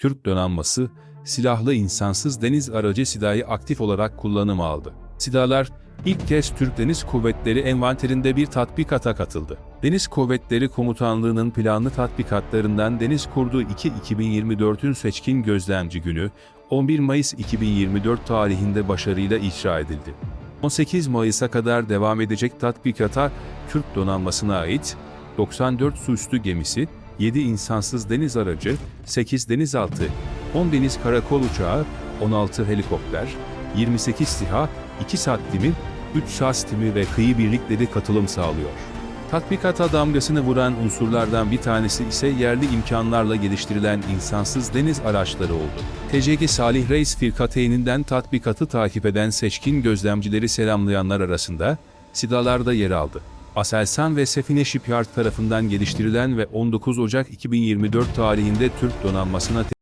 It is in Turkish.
Türk donanması, silahlı insansız deniz aracı SİDA'yı aktif olarak kullanıma aldı. SİDA'lar, ilk kez Türk Deniz Kuvvetleri envanterinde bir tatbikata katıldı. Deniz Kuvvetleri Komutanlığı'nın planlı tatbikatlarından Deniz Kurdu 2 2024'ün seçkin gözlemci günü, 11 Mayıs 2024 tarihinde başarıyla icra edildi. 18 Mayıs'a kadar devam edecek tatbikata Türk donanmasına ait 94 suüstü gemisi, 7 insansız deniz aracı, 8 denizaltı, 10 deniz karakol uçağı, 16 helikopter, 28 SİHA, 2 SAT timi, 3 SAS timi ve kıyı birlikleri katılım sağlıyor. Tatbikata damgasını vuran unsurlardan bir tanesi ise yerli imkanlarla geliştirilen insansız deniz araçları oldu. TCG Salih Reis Firkateyni'nden tatbikatı takip eden seçkin gözlemcileri selamlayanlar arasında SİDA'lar da yer aldı. Aselsan ve Sefine Shipyard tarafından geliştirilen ve 19 Ocak 2024 tarihinde Türk donanmasına